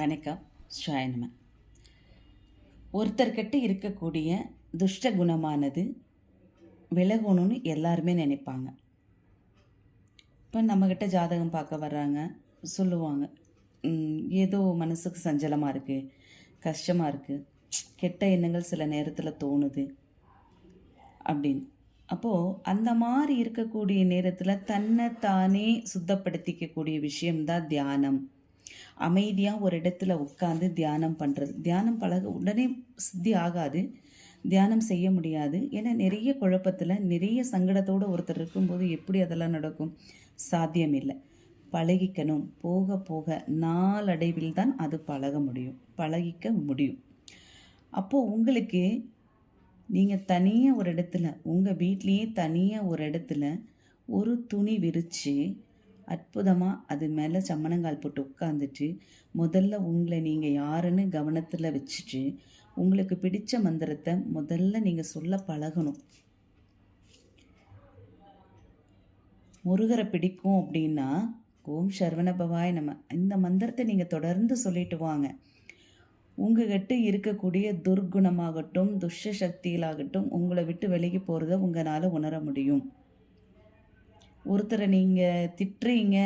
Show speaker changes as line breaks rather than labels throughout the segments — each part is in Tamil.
வணக்கம். ஷாயனம ஒருத்தர்கிட்ட இருக்கக்கூடிய துஷ்ட குணமானது விலகணும்னு எல்லாருமே நினைப்பாங்க. இப்போ நம்மக்கிட்ட ஜாதகம் பார்க்க வர்றாங்க சொல்லுவாங்க ஏதோ மனசுக்கு சஞ்சலமாக இருக்குது கஷ்டமாக இருக்குது கெட்ட எண்ணங்கள் சில நேரத்தில் தோணுது அப்படின்னு. அப்போது அந்த மாதிரி இருக்கக்கூடிய நேரத்தில் தன்னை தானே சுத்தப்படுத்திக்கக்கூடிய விஷயம்தான் தியானம். அமைதியாக ஒரு இடத்துல உட்காந்து தியானம் பண்ணுறது தியானம் பழக உடனே சித்தி ஆகாது. தியானம் செய்ய முடியாது. ஏன்னா நிறைய குழப்பத்தில் நிறைய சங்கடத்தோடு ஒருத்தர் இருக்கும்போது எப்படி அதெல்லாம் நடக்கும்? சாத்தியம் இல்லை பழகிக்கணும். போக போக நாளடைவில் தான் அது பழக முடியும். பழகிக்க முடியும். அப்போது உங்களுக்கு நீங்கள் தனியாக ஒரு இடத்துல உங்கள் வீட்லேயே தனியாக ஒரு இடத்துல ஒரு துணி விரித்து அற்புதமாக அது மேலே சம்மணங்கால் போட்டு உட்காந்துட்டு முதல்ல உங்களை நீங்கள் யாருன்னு கவனத்தில் வச்சுட்டு உங்களுக்கு பிடித்த மந்திரத்தை முதல்ல நீங்கள் சொல்ல பழகணும். முருகரை பிடிக்கும் அப்படின்னா ஓம் சரவண பவாய் நம்ம இந்த மந்திரத்தை நீங்கள் தொடர்ந்து சொல்லிட்டு வாங்க. உங்ககிட்ட இருக்கக்கூடிய துர்குணமாகட்டும் துஷ்ட சக்திகளாகட்டும் உங்களை விட்டு விலகி போகிறத உங்களால் உணர முடியும். ஒருத்தரை நீங்கள் திட்டுறீங்க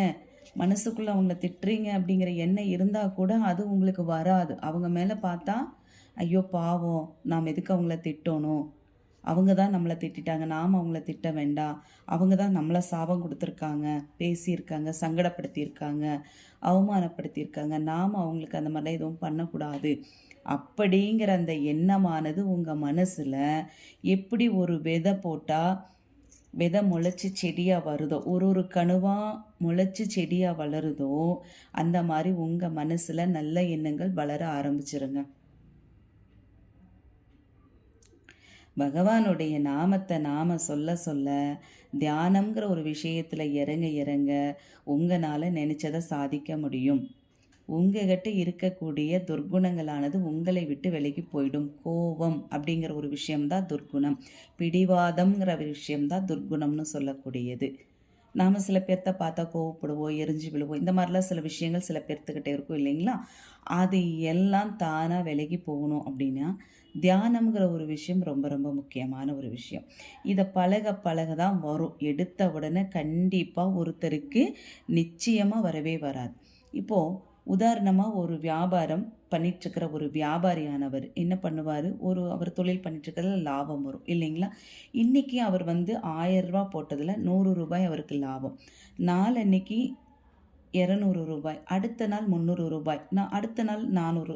மனசுக்குள்ளே அவங்கள திட்டுறீங்க அப்படிங்கிற எண்ணம் இருந்தால் கூட அது உங்களுக்கு வராது. அவங்க மேலே பார்த்தா ஐயோ பாவம் நாம் எதுக்கு அவங்கள திட்டணும்? அவங்க தான் நம்மளை திட்டிட்டாங்க நாம் அவங்கள திட்ட வேண்டாம். அவங்க தான் நம்மளை சாபம் கொடுத்துருக்காங்க பேசியிருக்காங்க சங்கடப்படுத்தியிருக்காங்க அவமானப்படுத்தியிருக்காங்க. நாம் அவங்களுக்கு அந்த மாதிரிலாம் எதுவும் பண்ணக்கூடாது. அப்படிங்கிற அந்த எண்ணமானது உங்கள் மனசில் எப்படி ஒரு விதை போட்டால் விதை முளைச்சி செடியாக வருதோ ஒரு ஒரு கணுவாக முளைச்சி செடியாக வளருதோ அந்த மாதிரி உங்கள் மனசில் நல்ல எண்ணங்கள் வளர ஆரம்பிச்சிருங்க. பகவானுடைய நாமத்தை நாம சொல்ல சொல்ல தியானம்ங்கிற ஒரு விஷயத்தில் இறங்க இறங்க உங்களால் நினச்சதை சாதிக்க முடியும். உங்ககிட்ட இருக்கக்கூடிய துர்க்குணங்களானது உங்களை விட்டு விலகி போயிடும். கோபம் அப்படிங்கிற ஒரு விஷயம்தான் துர்க்குணம். பிடிவாதம்ங்கிற விஷயம்தான் துர்க்குணம்னு சொல்லக்கூடியது. நாம் சில பேர்த்த பார்த்தா கோவப்படுவோம் எரிஞ்சு விழுவோம். இந்த மாதிரிலாம் சில விஷயங்கள் சில பேர்த்துக்கிட்டே இருக்கும் இல்லைங்களா? அது எல்லாம் தானாக விலகி போகணும் அப்படின்னா தியானம்ங்கிற ஒரு விஷயம் ரொம்ப ரொம்ப முக்கியமான ஒரு விஷயம். இதை பழக பழக தான் வரும். எடுத்த உடனே கண்டிப்பாக ஒருத்தருக்கு நிச்சயமாக வரவே வராது. இப்போது உதாரணமாக ஒரு வியாபாரம் பண்ணிட்டுருக்கிற ஒரு வியாபாரியானவர் என்ன பண்ணுவார்? ஒரு அவர் தொழில் பண்ணிட்டுருக்கிறதுல லாபம் வரும் இல்லைங்களா? இன்றைக்கி அவர் வந்து ஆயிரம் போட்டதில் நூறு ரூபாய் அவருக்கு லாபம். நாளன்னைக்கு இரநூறு ரூபாய் அடுத்த நாள் முந்நூறு ரூபாய் நான் அடுத்த நாள் நானூறு.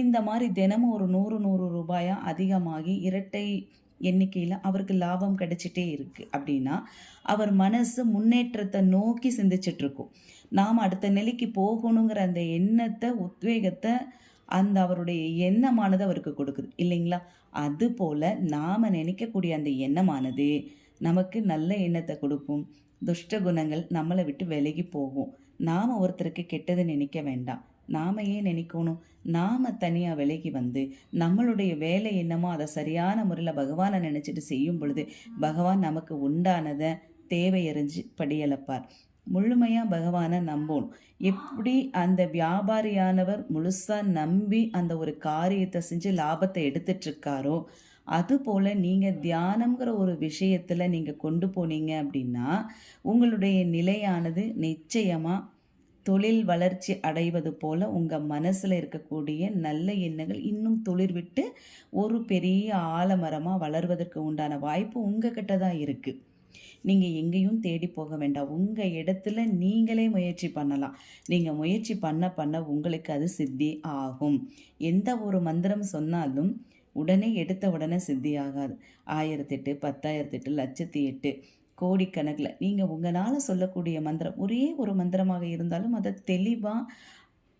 இந்த மாதிரி தினமும் ஒரு நூறு நூறு ரூபாயாக அதிகமாகி இரட்டை எண்ணிக்கையில் அவருக்கு லாபம் கிடைச்சிட்டே இருக்குது அப்படின்னா அவர் மனசு முன்னேற்றத்தை நோக்கி சிந்திச்சிட்ருக்கும் இருக்கும். நாம் அடுத்த நிலைக்கு போகணுங்கிற அந்த எண்ணத்தை உத்வேகத்தை அந்த அவருடைய எண்ணமானது அவருக்கு கொடுக்குது. இல்லைங்களா? அதுபோல் நாம் நினைக்கக்கூடிய அந்த எண்ணமானது நமக்கு நல்ல எண்ணத்தை கொடுக்கும். துஷ்ட குணங்கள் நம்மளை விட்டு விலகி போகும். நாம் ஒருத்தருக்கு கெட்டது நினைக்க வேண்டாம். நாம் ஏன் நினைக்கணும்? நாம் தனியாக விலகி வந்து நம்மளுடைய வேலை என்னமோ அதை சரியான முறையில் பகவானை நினச்சிட்டு செய்யும் பொழுது பகவான் நமக்கு உண்டானதை தேவையறிஞ்சு படியளப்பார் முழுமையாக பகவானை நம்பணும் எப்படி அந்த வியாபாரியானவர் முழுசாக நம்பி அந்த ஒரு காரியத்தை செஞ்சு லாபத்தை எடுத்துட்ருக்காரோ அதுபோல் நீங்கள் தியானம்ங்கிற ஒரு விஷயத்தில் நீங்கள் கொண்டு போனீங்க அப்படின்னா உங்களுடைய நிலையானது நிச்சயமாக தொழில் வளர்ச்சி அடைவது போல் உங்கள் மனசில் இருக்கக்கூடிய நல்ல எண்ணங்கள் இன்னும் தொழில் விட்டு ஒரு பெரிய ஆலமரமாக வளர்வதற்கு உண்டான வாய்ப்பு உங்கள் கிட்ட தான் இருக்குது நீங்கள் எங்கேயும் தேடி போக வேண்டாம். உங்கள் இடத்துல நீங்களே முயற்சி பண்ணலாம். நீங்கள் முயற்சி பண்ண பண்ண உங்களுக்கு அது சித்தி ஆகும். எந்த ஒரு மந்திரம் சொன்னாலும் உடனே எடுத்த உடனே சித்தி ஆகாது. ஆயிரத்தெட்டு பத்தாயிரத்தெட்டு லட்சத்தி எட்டு கோடிக்கணக்கில். நீங்கள் உங்களால் சொல்லக்கூடிய மந்திரம் ஒரே ஒரு மந்திரமாக இருந்தாலும் அதை தெளிவாக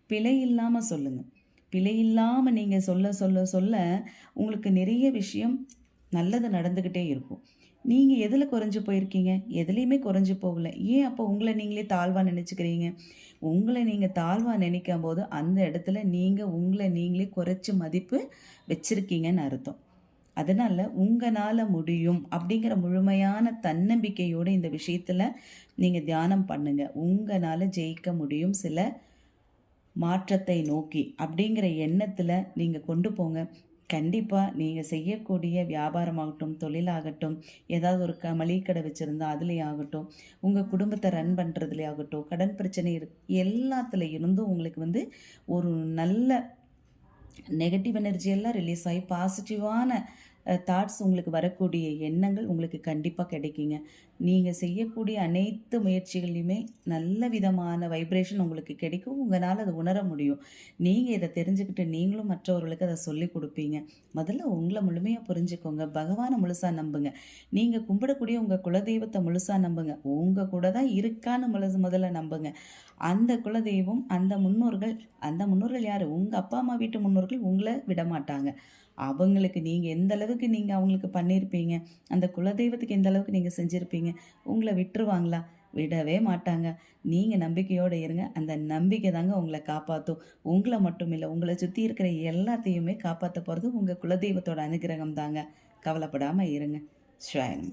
பிழை இல்லாமல் சொல்லுங்கள் பிழை இல்லாமல் நீங்கள் சொல்ல சொல்ல சொல்ல உங்களுக்கு நிறைய விஷயம் நல்லது நடந்துக்கிட்டே இருக்கும். நீங்கள் எதில் குறைஞ்சி போயிருக்கீங்க? எதுலேயுமே குறைஞ்சி போகல. ஏன் அப்போ உங்களை நீங்களே தாழ்வாக நினச்சிக்கிறீங்க? உங்களை நீங்கள் தாழ்வாக நினைக்கும் போது அந்த இடத்துல நீங்கள் உங்களை நீங்களே குறைச்சி மதிப்பு வச்சுருக்கீங்கன்னு அர்த்தம். அதனால் உங்களால் முடியும் அப்படிங்கிற முழுமையான தன்னம்பிக்கையோடு இந்த விஷயத்தில் நீங்கள் தியானம் பண்ணுங்கள் உங்களால் ஜெயிக்க முடியும் சில மாற்றத்தை நோக்கி அப்படிங்கிற எண்ணத்தில் நீங்கள் கொண்டு போங்க. கண்டிப்பாக நீங்கள் செய்யக்கூடிய வியாபாரமாகட்டும் தொழிலாகட்டும் ஏதாவது ஒரு க மளிகை கடை வச்சுருந்தா அதுலேயே ஆகட்டும் உங்கள் குடும்பத்தை ரன் பண்ணுறதுலே ஆகட்டும் கடன் பிரச்சனை இரு எல்லாத்துல இருந்தும் உங்களுக்கு வந்து ஒரு நல்ல நெகட்டிவ் எனர்ஜி எல்லாம் ரிலீஸ் ஆகி பாசிட்டிவான தாட்ஸ் உங்களுக்கு வரக்கூடிய எண்ணங்கள் உங்களுக்கு கண்டிப்பாக கிடைக்குங்க. நீங்கள் செய்யக்கூடிய அனைத்து முயற்சிகளையுமே நல்ல விதமான வைப்ரேஷன் உங்களுக்கு கிடைக்கும். உங்களால் அதை உணர முடியும். நீங்கள் இதை தெரிஞ்சுக்கிட்டு நீங்களும் மற்றவர்களுக்கு அதை சொல்லி கொடுப்பீங்க. முதல்ல உங்களை முழுமையாக புரிஞ்சுக்கோங்க. பகவானை முழுசாக நம்புங்க. நீங்கள் கும்பிடக்கூடிய உங்கள் குலதெய்வத்தை முழுசாக நம்புங்க. உங்கள் கூட தான் இருக்கான்னு முழு முதல்ல நம்புங்க. அந்த குலதெய்வம் அந்த முன்னோர்கள் அந்த முன்னோர்கள் யார்? உங்கள் அப்பா அம்மா வீட்டு முன்னோர்கள் உங்களை விட மாட்டாங்க அவங்களுக்கு நீங்கள் எந்த அளவுக்கு நீங்கள் அவங்களுக்கு பண்ணியிருப்பீங்க அந்த குலதெய்வத்துக்கு எந்த அளவுக்கு நீங்கள் செஞ்சுருப்பீங்க? உங்களை விட்டுருவாங்களா? விடவே மாட்டாங்க. நீங்கள் நம்பிக்கையோடு இருங்க. அந்த நம்பிக்கை தாங்க உங்களை காப்பாற்றும் உங்களை மட்டும் இல்லை உங்களை சுற்றி இருக்கிற எல்லாத்தையுமே காப்பாற்ற போகிறது உங்கள் குலதெய்வத்தோட அனுகிரகம் தாங்க கவலைப்படாமல் இருங்க. ஸ்வயம்.